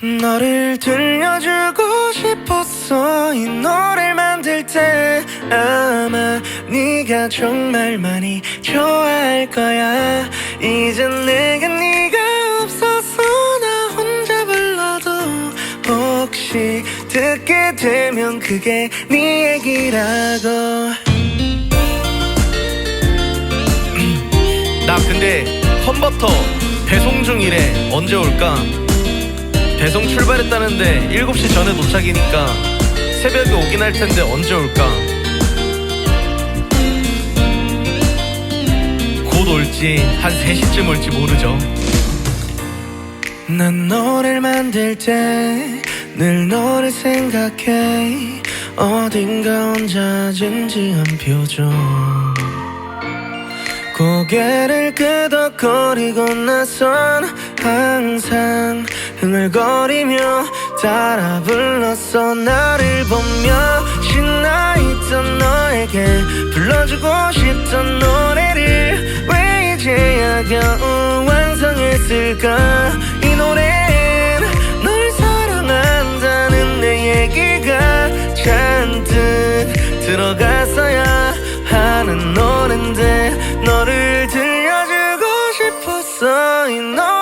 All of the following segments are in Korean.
너를 들려주고 싶었어. 이 노래를 만들 때 아마 네가 정말 많이 좋아할 거야. 이젠 내가 네가 없어서 나 혼자 불러도 혹시 듣게 되면 그게 네 얘기라고. 나 근데 컨버터 배송 중이래. 언제 올까? 배송 출발했다는데 7시 전에 도착이니까 새벽에 오긴 할 텐데 언제 올까? 곧 올지 한 3시쯤 올지 모르죠. 난 너를 만들 때 늘 너를 생각해 어딘가 혼자 진지한 표정 고개를 끄덕거리고 나선 항상 흥얼거리며 따라 불렀어. 나를 보며 신나 있던 너에게 불러주고 싶던 노래를 왜 이제야 겨우 완성했을까? 이 노래엔 널 사랑한다는 내 얘기가 잔뜩 들어갔어야 하는 노랜데 너를 들려주고 싶었어. 이노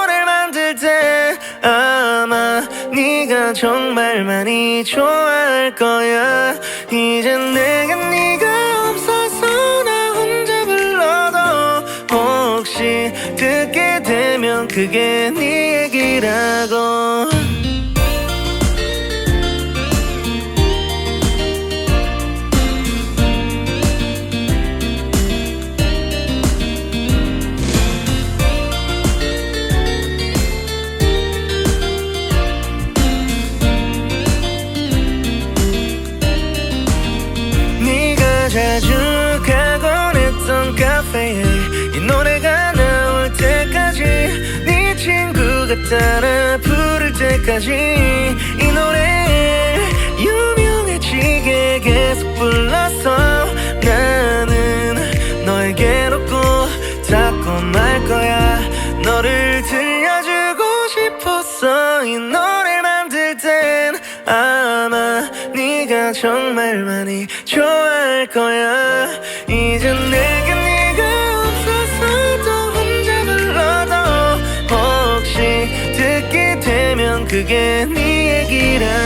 정말 많이 좋아할 거야. 이젠 내가 네가 없어서 나 혼자 불러도 혹시 듣게 되면 그게 네 얘기라고 자주 가곤 했던 카페에 이 노래가 나올 때까지 네 친구가 따라 부를 때까지 이 노래 유명해지게 계속 불렀 네가 정말 많이 좋아할 거야. 이젠 내가 네가 없어서 또 혼자 불러도 혹시 듣게 되면 그게 네 얘기라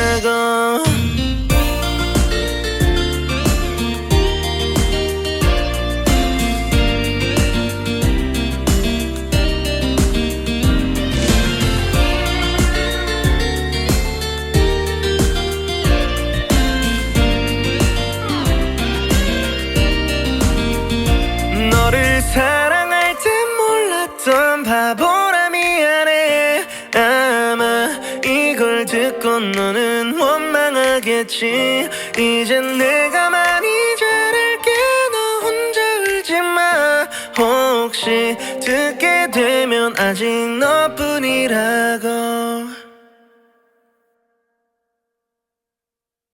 너는 원망하겠지. 이젠 내가 많이 잘할게. 너 혼자 울지마. 혹시 듣게 되면 아직 너뿐이라고